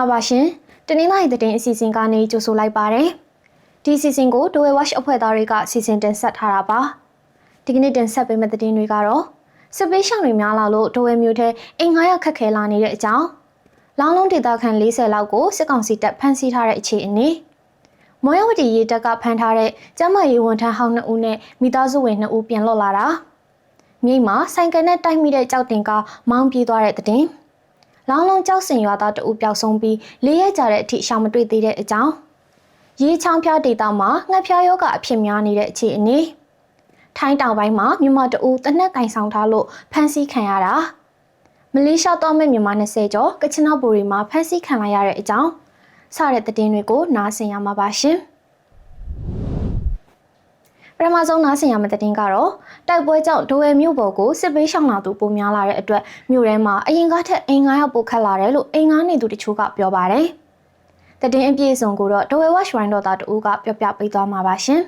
မင်္ဂလာပါရှင်။တနင်္လာရီသတင်းအစီအစဉ်ကနေကြိုဆိုလိုက်ပါရစေ။ဒီအစီအစဉ်ကိုဒိုဝဲဝက်ရှ်အဖွဲ့သားတွေကစီစဉ်တင်ဆက်ထားတာပါ။ဒီကနေ့တင်ဆက်ပေးမယ့်သတင်းတွေကတော့စစ်ပေးရှောင်တွေများလာလို့ဒိုဝဲမျိုးထဲအိမ်ငါးရခက်ခဲလာနေတဲ့အကြောင်းလောင်းလုံးဒေတာခန်40လောက်ကိုစစ်ကောင်စီတပ်ဖမ်းဆီးထားတဲ့အခြေအနေမောရဝတီရေတပ်ကဖမ်းထားတဲ့ကျမ်းမာရေးဝန်ထမ်းဟောင်း2ဦးနဲ့မိသားစုဝင်2ဦးပြန်လွတ်လာတာမြိတ်မှာဆိုင်ကယ်နဲ့တိုက်မိတဲ့ကြောက်တင်ကားမောင်းပြေးသွားတဲ့တဲ့တင် လောင်းလုံးကြောက်စင်ရွာသားတအူပျောက်ဆုံးပြီးလေးရက်ကြာတဲ့အထိရှာမတွေ့သေးတဲ့အကြောင်းရေးချောင်းဖျားဒေတာမှာငှက်ဖျားယောဂအဖြစ်များနေတဲ့အခြေအနေထိုင်းတောင်ပိုင်းမှာမြန်မာတအူတနက်ကင်ဆောင်ထားလို့ဖမ်းဆီးခံရတာမလေးရှားတော့မဲ့မြန်မာ20ကျော်ကချင်နဘူရီမှာဖမ်းဆီးခံလိုက်ရတဲ့အကြောင်းစတဲ့သတင်းတွေကိုနားဆင်ရမှာပါရှင် ပထမဆုံးနားဆင်ရမယ့်သတင်းကတော့တိုက်ပွဲကြောင့်ဒိုဝဲမြို့ပေါ်ကိုစစ်ပေးရှောင်လာသူပိုများလာတဲ့အတွက်မြို့ထဲမှာအရင်ကထက်အိမ်9ယောက်ပိုခတ်လာတယ်လို့အိမ်9နေသူတချို့ကပြောပါတယ်။သတင်းအပြည့်အစုံကိုတော့ဒိုဝဲဝက်ရှ်ဝိုင်းတော်သားတူကပြောပြပေးသွားမှာပါရှင်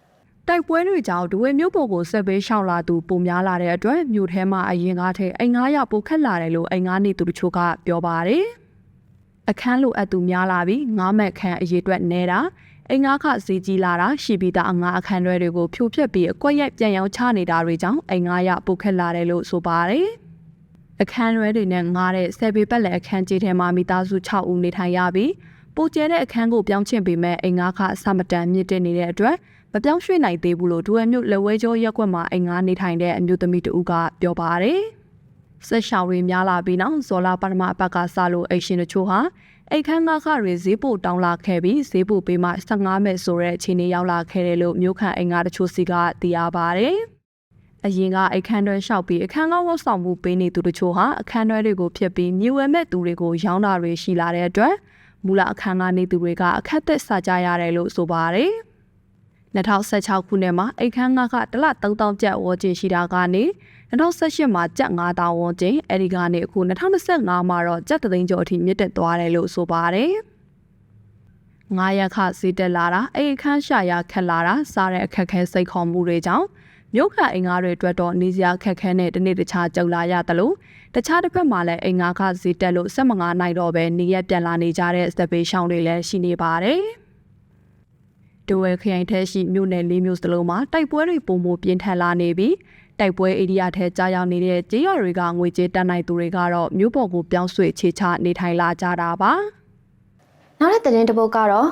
။တိုက်ပွဲတွေကြောင့်ဒဝဲမြို့ပေါ်ကိုဆက်ပေးရှောင်လာသူပုံများလာတဲ့အတွက်မြို့ထဲမှာအရင်ကားထဲအိမ်900ပိုခက်လာတယ်လို့အိမ်9နေသူတို့ချို့ကပြောပါတယ်။အခန်းလိုအပ်သူများလာပြီးငားမက်ခန်းအရေးအတွက်နေတာ အိမ်ငါးခဈေးကြီးလာတာရှိပြီးသားအငါအခန်းတွေကိုဖြိုဖျက်ပြီးအကွက်ရိုက်ပြန်ရောင်းချနေတာတွေကြောင့်အိမ်900ပိုခက်လာတယ်လို့ဆိုပါတယ်။အခန်းရွဲတွေနဲ့ငားတဲ့ဆယ်ပေပတ်လည်အခန်းကြီးထဲမှာမိသားစု6ဦးနေထိုင်ရပြီးပိုကျဲတဲ့အခန်းကိုပြောင်းချင်ပေမဲ့အိမ်ငါးခအဆမတန်မြင့်တက်နေတဲ့အတွက်မပြောင်းရွှေ့နိုင်သေးဘူးလို့ဒူဝဲမြို့လက်ဝဲကျောရက်ကွက်မှာအိမ်ငါးနေထိုင်တဲ့အမျိုးသမီးတဦးကပြောပါတယ်။ဆက်ရှောင်တွေများလာပြီးနောက်ဇော်လာပထမအပတ်ကစလို့အိမ်ရှင်တို့ချို့ဟာ အိတ်ခန်းငါးခတွေဈေးပို့တောင်းလာခဲ့ပြီးဈေးပို့ပေးမှ15မဲ့ဆိုတဲ့အခြေအနေရောက်လာခဲ့တယ်လို့မြို့ခံအိမ်ငါတချို့စီကသိရပါတယ်။အရင်ကအခန်းတွဲလျှောက်ပြီးအခန်းကောင်းဝတ်ဆောင်မှုပေးနေသူတို့ချို့ဟာအခန်းတွဲတွေကိုဖျက်ပြီးမြေဝဲမဲ့သူတွေကိုရောင်းတာတွေရှိလာတဲ့အတွက်မူလအခန်းကနေသူတွေကအခက်သက်စာကြရတယ်လို့ဆိုပါတယ်။2016ခုနှစ်မှာအိတ်ခန်းငါကတလ3000ကျပ်ဝန်းကျင်ရှိတာကနေ 2018မှာကျပ်9000ဝန်းကျင်အဲဒီကနေအခု2025မှာတော့ကျပ်3သိန်းကျော်အထိမြင့်တက်သွားတယ်လို့ဆိုပါတယ်။ငါးရက်ခဈေးတက်လာတာအိတ်ခန်းရှာရခက်လာတာစားတဲ့အခက်ခဲစိတ်ခေါ်မှုတွေကြောင့်မြို့ခံအိမ်ငါးတွေအတွက်တော့နေစရာခက်ခဲနဲ့တနေ့တခြားကြုံလာရတယ်လို့တခြားတစ်ဖက်မှာလည်းအိမ်ငါးခဈေးတက်လို့ဆက်မငါနိုင်တော့ပဲနေရက်ပြန်လာနေကြတဲ့စတပေရှောင်းတွေလည်းရှိနေပါတယ်။ဒိုဝဲခရိုင်ထဲရှိမြို့နယ်လေးမြို့စလုံးမှာတိုက်ပွဲတွေပုံမပြင်းထန်လာနေပြီး တိုက်ပွဲဧရိယာထဲကြားရောက်နေတဲ့ကြေးရွာတွေကငွေကြေးတန်နိုင်သူတွေကတော့မြို့ပေါ်ကိုပြောင်းရွှေ့ခြေချနေထိုင်လာကြတာပါနောက်တဲ့သတင်းတစ်ပုဒ်ကတော့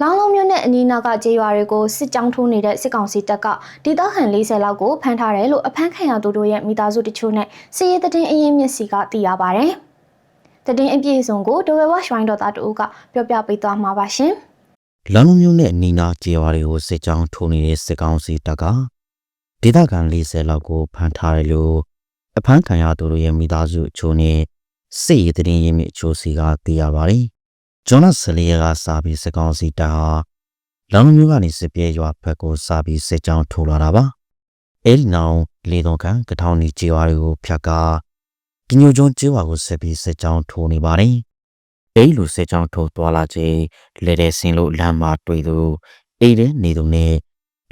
လောင်းလုံးမြို့နဲ့အနီးနားကကြေးရွာတွေကိုစစ်ကြောင်းထိုးနေတဲ့စစ်ကောင်စီတပ်ကဒေသခံ40လောက်ကိုဖမ်းထားတယ်လို့အဖမ်းခံရသူတို့ရဲ့မိသားစုတချို့နဲ့စီးရဲသတင်းအရင်မျက်စီကသိရပါဗျ။သတင်းအပြည့်အစုံကိုဒိုဝဲဝါရွှိုင်းတော်သားတူကပြောပြပေးသွားမှာပါရှင်။လမ်းလုံးမျိုးနဲ့နီနာကျေးရွာတွေကိုစစ်ကြောင်းထိုးနေတဲ့စစ်ကောင်စီတပ်က ဒေသခံ40လောက်ကိုဖမ်းထားတယ်လို့အဖမ်းခံရသူတို့ရဲ့မိသားစုအချို့နဲ့စစ်ရေးတရင်ရင်းမြစ်အချို့စီကသိရပါတယ်။ဂျွန်လ14ရက်ကစာပြီးစစ်ကောင်စီတပ်ဟာလမ်းလုံးမျိုးကနေစစ်ပြေးရွာဘက်ကိုစာပြီးစစ်ကြောင်းထိုးလာတာပါ။အဲဒီနောက်လေတော်ကန်ကထောင်နီကျေးရွာတွေကိုဖျက်ကကညိုကျွန်းကျေးရွာကိုစစ်ပြီးစစ်ကြောင်းထိုးနေပါတယ်။အဲဒီလိုစစ်ကြောင်းထိုးသွားလာခြင်းလေတဲ့ဆင်လို့လမ်းမှာတွေ့သူအိတဲ့နေသူနဲ့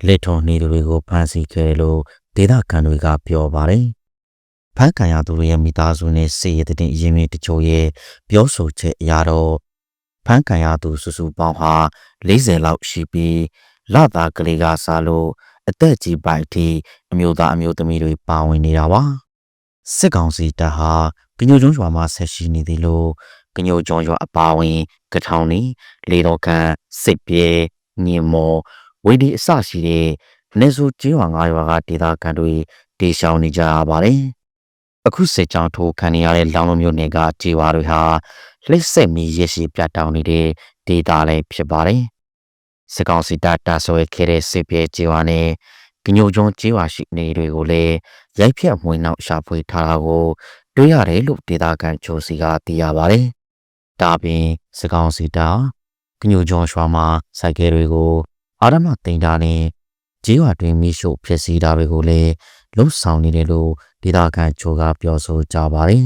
လက်ထုံနေသူတွေကိုဖမ်းဆီးခဲ့တယ်လို့ဒေသခံတွေကပြောပါတယ်။ဖမ်းခံရသူတွေရဲ့မိသားစုနဲ့စေရတဲ့အရင်မြစ်တချို့ရဲ့ပြောဆိုချက်အရတော့ဖမ်းခံရသူစုစုပေါင်းဟာ40လောက်ရှိပြီးလသားကလေးကစားလို့အသက်ကြီးပိုင်အထိအမျိုးသားအမျိုးသမီးတွေပါဝင်နေတာပါ။စစ်ကောင်စီတပ်ဟာကညိုကျွန်းရွာမှာဆက်ရှိနေသေးလို့ကညိုကျွန်းရွာအပါဝင်ကထောင်နီလေတော်ကန်စစ်ပြေညင်မော် ဝေဒီအစရှိတဲ့နေစုကျေးရွာ၅ရွာကဒေသခံတွေတေရှောင်နေကြရပါတယ်။အခုစစ်ကြောင်းထိုးခံရတဲ့လောင်လုံးမျိုးနယ်ကကျေးရွာတွေဟာလက်ဆက်မီရရှိပြတ်တောင်းနေတဲ့ဒေသလည်းဖြစ်ပါတယ်။စစ်ကောင်စီတပ်တာဆွဲခဲ့တဲ့စစ်ပြေကျေးရွာနဲ့ကညိုကျွန်းကျေးရွာရှိနေတွေကိုလည်းရိုက်ဖြတ်မွေးနောက်ရှာဖွေထားတာကိုတွေ့ရတယ်လို့ဒေသခံချိုစီကသိရပါတယ်။ဒါပြင်စကောင်စီတာကညိုကျော်ရွာမှာစိုက်ကဲတွေကို အာရမတင်တာနဲ့ဂျေးရွာတွင်မိရှုဖြစ်စီတာတွေကိုလည်းလှုပ်ဆောင်နေတယ်လို့ဒေသခံချိုကပြောဆိုကြပါတယ်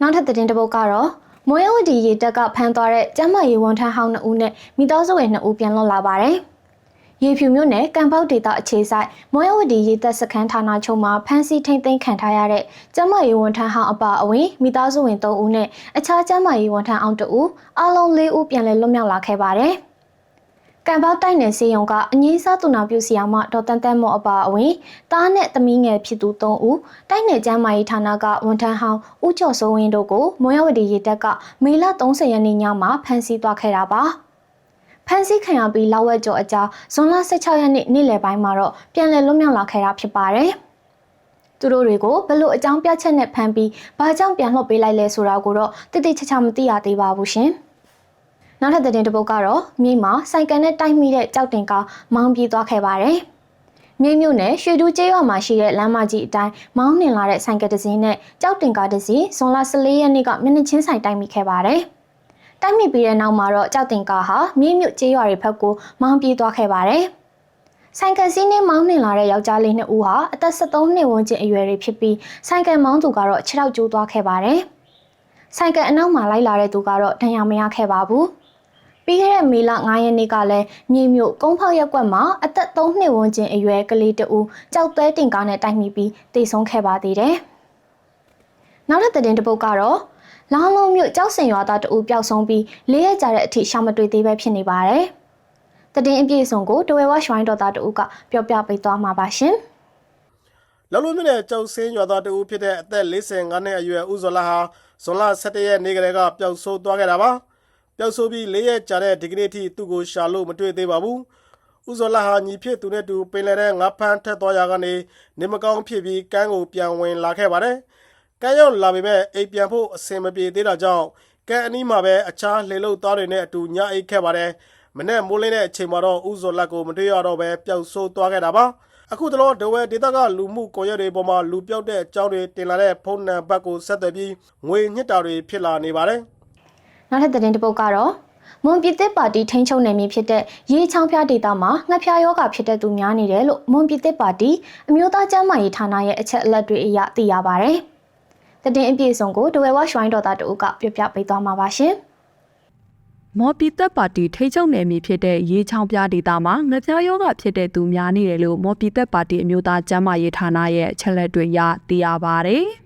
နောက်ထပ်သတင်းတစ်ပုဒ်ကတော့မွေးဝတီရေတက်ကဖမ်းသွားတဲ့ကျမ်းမာရေးဝန်ထမ်းဟောင်း2ဦးနဲ့မိသားစုဝင်2ဦးပြန်လွတ်လာပါတယ်။ရေဖြူမြို့နယ်ကံပေါက်ဒေသအခြေဆိုင်မောရဝတီရေသက်စခန်းဌာနချုပ်မှာဖမ်းဆီးထိန်သိမ်းခံထားရတဲ့ကျမရေးဝန်ထမ်းဟောင်းအပါအဝင်မိသားစုဝင်3ဦးနဲ့အခြားကျမရေးဝန်ထမ်းအောင်2ဦးအားလုံး4ဦးပြန်လည်လွတ်မြောက်လာခဲ့ပါတယ်။ ကံပေါက်တိုက်နယ်စီယုံကအငိမ့်စားသူနာပြုစီယာမဒေါ်တန်တန်မော်အပါအဝင်တားနဲ့သမီးငယ်ဖြစ်သူ3ဦးတိုက်နယ်ကျမ်းမာရေးဌာနကဝန်ထမ်းဟောင်းဦးကျော်စိုးဝင်းတို့ကိုမောရဝတီရေတက်ကမေလ30ရက်နေ့ညမှာဖမ်းဆီးသွားခဲ့တာပါ။ဖမ်းဆီးခံရပြီးလောက်ဝက်ကျော်အကြာဇွန်လ16ရက်နေ့နေ့လယ်ပိုင်းမှာတော့ပြန်လည်လွတ်မြောက်လာခဲ့တာဖြစ်ပါတယ်။သူတို့တွေကိုဘလို့အကြောင်းပြချက်နဲ့ဖမ်းပြီးဘာကြောင့်ပြန်လွှတ်ပေးလိုက်လဲဆိုတာကိုတော့တိတိကျကျမသိရသေးပါဘူးရှင်။ နောက်ထပ်သတင်းတစ်ပုဒ်ကတော့မြေမှာစိုက်ကယ်နဲ့တိုက်မိတဲ့ကြောက်တင်ကားမောင်းပြေးသွားခဲ့ပါတယ်။မြေမြို့နယ်ရွှေတူးကျေးရွာမှာရှိတဲ့လမ်းမကြီးအတိုင်းမောင်းနှင်လာတဲ့ဆိုင်ကယ်တစ်စီးနဲ့ကြောက်တင်ကားတစ်စီးဇွန်လ14ရက်နေ့ကမျက်နှာချင်းဆိုင်တိုက်မိခဲ့ပါတယ်။တိုက်မိပြီးတဲ့နောက်မှာတော့ကြောက်တင်ကားဟာမြေမြို့ကျေးရွာတွေဘက်ကိုမောင်းပြေးသွားခဲ့ပါတယ်။ဆိုင်ကယ်စီးနှင်းမောင်းနှင်လာတဲ့ယောက်ျားလေးနှစ်ဦးဟာအသက်73နှစ်ဝန်းကျင်အရွယ်တွေဖြစ်ပြီးဆိုင်ကယ်မောင်းသူကတော့ခြေထောက်ကျိုးသွားခဲ့ပါတယ်။ဆိုင်ကယ်အနောက်မှာလိုက်လာတဲ့သူကတော့ဒဏ်ရာမရခဲ့ပါဘူး။ ပြီးခဲ့တဲ့မေလ9ရက်နေ့ကလည်းမြေမြို့ကုန်းဖောက်ရက်ကွက်မှာအသက်3နှစ်ဝန်းကျင်အရွယ်ကလေးတဦးကြောက်သေးတင်ကားနဲ့တိုက်မိပြီးတိတ်ဆုံးခဲ့ပါသေးတယ်။နောက်တဲ့သတင်းတစ်ပုဒ်ကတော့လောင်းလုံးမြို့ကြောက်စင်ရွာသားတဦးပျောက်ဆုံးပြီးလေးရက်ကြာတဲ့အထိရှာမတွေ့သေးပဲဖြစ်နေပါတယ်။တည်င်းအပြည့်အစုံကိုတဝဲဝါရွှိုင်းတော်သားတဦးကပြောပြပေးသွားမှာပါရှင်။လော်လုံးမြနဲ့ကြောက်စင်းရွာသားတဦးဖြစ်တဲ့အသက်45နှစ်အရွယ်ဦးဇော်လာဟာဇွန်လ17ရက်နေ့ကလေးကပျောက်ဆုံးသွားခဲ့တာပါ ပျောက်ဆုံးပြီး၄ရက်ကြာတဲ့ဒီကနေ့ထိသူ့ကိုရှာလို့မတွေ့သေးပါဘူးဦးဇော်လာဟာညီဖြစ်သူနဲ့တူပင်လယ်ထဲငါးဖမ်းထက်သွားရာကနေနေမကောင်းဖြစ်ပြီးကမ်းကိုပြန်ဝင်လာခဲ့ပါတယ်ကမ်းရောက်လာပေမဲ့အိမ်ပြန်ဖို့အဆင်မပြေသေးတာကြောင့်ကမ်းအနီးမှာပဲအခြားလှေလုတ်သားတွေနဲ့အတူညအိတ်ခဲ့ပါတယ်မနေ့မိုးလင်းတဲ့အချိန်မှာတော့ဦးဇော်လက်ကိုမတွေ့ရတော့ပဲပျောက်ဆုံးသွားခဲ့တာပါအခုတလောဒဝဲဒေတာကလူမှုကွန်ရက်တွေပေါ်မှာလူပြောက်တဲ့အကြောင်းတွေတင်လာတဲ့ဖုန်းနံပါတ်ကိုဆက်သွယ်ပြီးငွေညစ်တာတွေဖြစ်လာနေပါတယ် နောက်ထပ်သတင်းတစ်ပုဒ်ကတော့မွန်ပြည်သစ်ပါတီထိန်းချုပ်နယ်မြေဖြစ်တဲ့ရေချောင်းဖျားဒေသမှာငှက်ဖျားယောဂဖြစ်တဲ့သူများနေတယ်လို့မွန်ပြည်သစ်ပါတီအမျိုးသားကျန်းမာရေးဌာနရဲ့အချက်အလက်တွေအရသိရပါဗျ။သတင်းအပြည့်အစုံကိုဒဝဲဝါရွှိုင်းတော်သားတဦးကပြပြပေးသွားမှာပါရှင်။မော်ပီသက်ပါတီထိချုပ်နယ်မြေဖြစ်တဲ့ရေချောင်းပြဒေသမှာငပြားယောဂဖြစ်တဲ့သူများနေတယ်လို့မော်ပီသက်ပါတီအမျိုးသားကျန်းမာရေးဌာနရဲ့အချက်လက်တွေရသိရပါဗျ။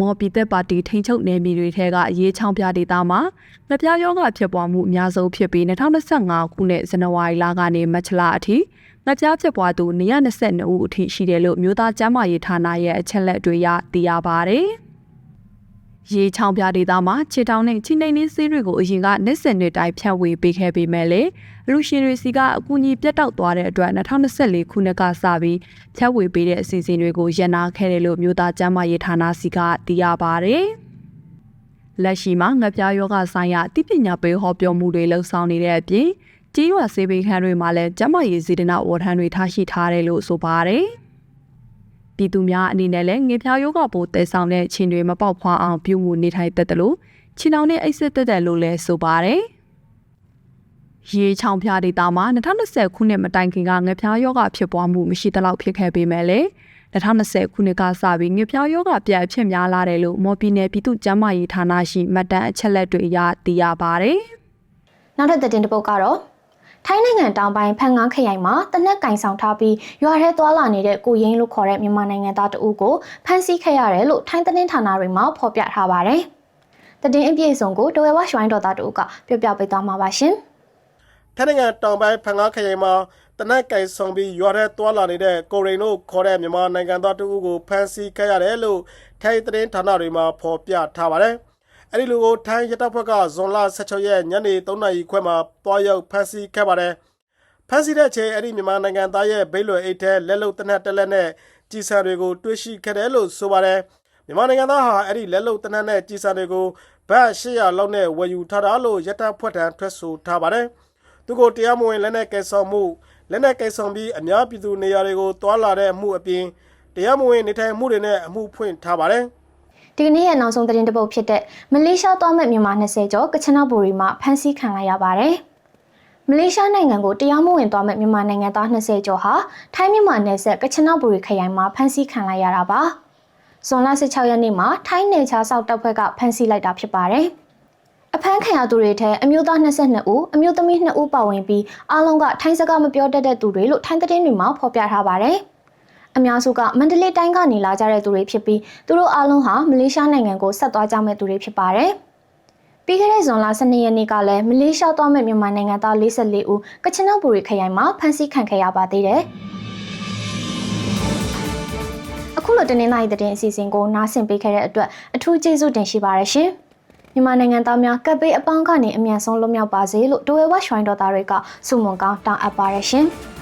မော်ပီသက်ပါတီထိချုပ်နယ်မြေတွေထဲကရေချောင်းပြဒေသမှာငပြားယောဂဖြစ်ပွားမှုအများဆုံးဖြစ်ပြီး2025ခုနှစ်ဇန်နဝါရီလကနေမတ်လအထိငပြားဖြစ်ပွားသူ122ဦးအထိရှိတယ်လို့မြို့သားကျန်းမာရေးဌာနရဲ့အချက်လက်တွေရသိရပါဗျ။ ရေချောင်းပြဒေသမှာခြေတောင်နဲ့ချိနေနေဆေးတွေကိုအရင်ကနှစ်စင်နှစ်တိုင်းဖြန့်ဝေပေးခဲ့ပေမဲ့လေလူရှင်တွေစီကအကူအညီပြတ်တောက်သွားတဲ့အတွက်2024ခုနှစ်ကစပြီးဖြန့်ဝေပေးတဲ့အစီအစဉ်တွေကိုရန်နာခဲ့တယ်လို့မြို့သားကျန်းမာရေးဌာနစီကသိရပါဗျ။လက်ရှိမှာငပြားယောဂဆိုင်ရာတိပညာပေးဟောပြောမှုတွေလှုပ်ဆောင်နေတဲ့အပြင်ကြီးရွာဆေးပေးခန်းတွေမှာလည်းကျန်းမာရေးစေတနာဝန်ထမ်းတွေထားရှိထားတယ်လို့ဆိုပါတယ်။ ပြည်သူများအနေနဲ့လည်းငင်ဖြားယောဂပိုးတည်ဆောင်တဲ့ခြင်တွေမပေါက်ဖွားအောင်ပြုမှုနေထိုင်တတ်တယ်လို့ခြင်အောင်နဲ့အိတ်ဆက်တက်တယ်လို့လည်းဆိုပါတယ်။ရေချောင်းဖျားဒေတာမှာ2020ခုနှစ်မတိုင်ခင်ကငဖြားယောဂဖြစ်ပွားမှုမရှိသလောက်ဖြစ်ခဲ့ပေမဲ့လည်း2020ခုနှစ်ကစပြီးငဖြားယောဂပြန်အဖြစ်များလာတယ်လို့မော်ပီနယ်ပြည်သူ့ကျန်းမာရေးဌာနရှိမှတ်တမ်းအချက်လက်တွေအရသိရပါတယ်။နောက်ထပ်သတင်းတစ်ပုဒ်ကတော့ ထိုင်းနိုင်ငံတောင်ပိုင်းဖန်ငန်းခရိုင်မှာတနက်ကင်ဆောင်ထားပြီးရွာထဲသွာလာနေတဲ့ကိုရင်းလို့ခေါ်တဲ့မြန်မာနိုင်ငံသားတဦးကိုဖမ်းဆီးခဲ့ရတယ်လို့ထိုင်းသတင်းဌာနတွေမှာဖော်ပြထားပါတယ်။သတင်းအပြည့်အစုံကိုတဝဲဝါရွှိုင်းတော်သားတဦးကပြောပြပေးသွားမှာပါရှင်။ထိုင်းနိုင်ငံတောင်ပိုင်းဖန်ငါခရိုင်မှာတနက်ကင်ဆောင်ပြီးရွာထဲတွာလာနေတဲ့ကိုရိန်တို့ခေါ်တဲ့မြန်မာနိုင်ငံသားတဦးကိုဖမ်းဆီးခဲ့ရတယ်လို့ထိုင်းသတင်းဌာနတွေမှာဖော်ပြထားပါတယ်။ အဲဒီလူကိုထိုင်းရတပ်ဖွဲ့ကဇွန်လ16ရက်ညနေ3နာရီခွဲမှာတွားရောက်ဖမ်းဆီးခဲ့ပါတယ်။ဖမ်းဆီးတဲ့အချိန်အဲ့ဒီမြန်မာနိုင်ငံသားရဲ့ဘိတ်လွယ်အိတ်ထဲလက်လုံတနက်တက်လက်နဲ့ကြီးစံတွေကိုတွေ့ရှိခဲ့တယ်လို့ဆိုပါတယ်။မြန်မာနိုင်ငံသားဟာအဲ့ဒီလက်လုံတနက်နဲ့ကြီးစံတွေကိုဘတ်800လောက်နဲ့ဝယ်ယူထားတာလို့ရတပ်ဖွဲ့ထံထွက်ဆိုထားပါတယ်။သူကိုတရားမဝင်လက်နက်ကဲဆောင်မှုလက်နက်ကဲဆောင်ပြီးအများပြည်သူနေရာတွေကိုတွာလာတဲ့အမှုအပြင်တရားမဝင်နေထိုင်မှုတွေနဲ့အမှုဖွင့်ထားပါတယ်။ ဒီကနေ့ရဲ့နောက်ဆုံးသတင်းတစ်ပုဒ်ဖြစ်တဲ့မလေးရှားသွားမဲ့မြန်မာ20ကျော်ကချနာဘူရီမှာဖမ်းဆီးခံလိုက်ရပါတယ်။မလေးရှားနိုင်ငံကိုတရားမဝင်သွားမဲ့မြန်မာနိုင်ငံသား20ကျော်ဟာထိုင်းမြန်မာနယ်စပ်ကချနာဘူရီခရိုင်မှာဖမ်းဆီးခံလိုက်ရတာပါ။ဇွန်လ16ရက်နေ့မှာထိုင်းနယ်ခြားစောက်တပ်ဖွဲ့ကဖမ်းဆီးလိုက်တာဖြစ်ပါတယ်။အဖမ်းခံရသူတွေထဲအမျိုးသား22ဦးအမျိုးသမီး2ဦးပါဝင်ပြီးအားလုံးကထိုင်းစကားမပြောတတ်တဲ့သူတွေလို့ထိုင်းသတင်းတွေမှာဖော်ပြထားပါတယ်။ အများစုကမန္တလေးတိုင်းကနေလာကြတဲ့သူတွေဖြစ်ပြီးသူတို့အားလုံးဟာမလေးရှားနိုင်ငံကိုဆက်သွားကြမဲ့သူတွေဖြစ်ပါတယ်။ပြီးခဲ့တဲ့ဇွန်လ12ရက်နေ့ကလည်းမလေးရှားသွားမဲ့မြန်မာနိုင်ငံသား44ဦးကချင်နောက်ပူရီခရိုင်မှာဖမ်းဆီးခံခဲ့ရပါသေးတယ်။အခုလိုတနင်္လာရီသတင်းအစီအစဉ်ကိုနားဆင်ပေးခဲ့တဲ့အတွက်အထူးကျေးဇူးတင်ရှိပါရရှင်။မြန်မာနိုင်ငံသားများကပ်ပေးအပေါင်းကနေအမြန်ဆုံးလွတ်မြောက်ပါစေလို့ဒိုဝဲဝက်ရွှိုင်းတော်သားတွေကဆုမွန်ကောင်းတောင်းအပ်ပါရရှင်။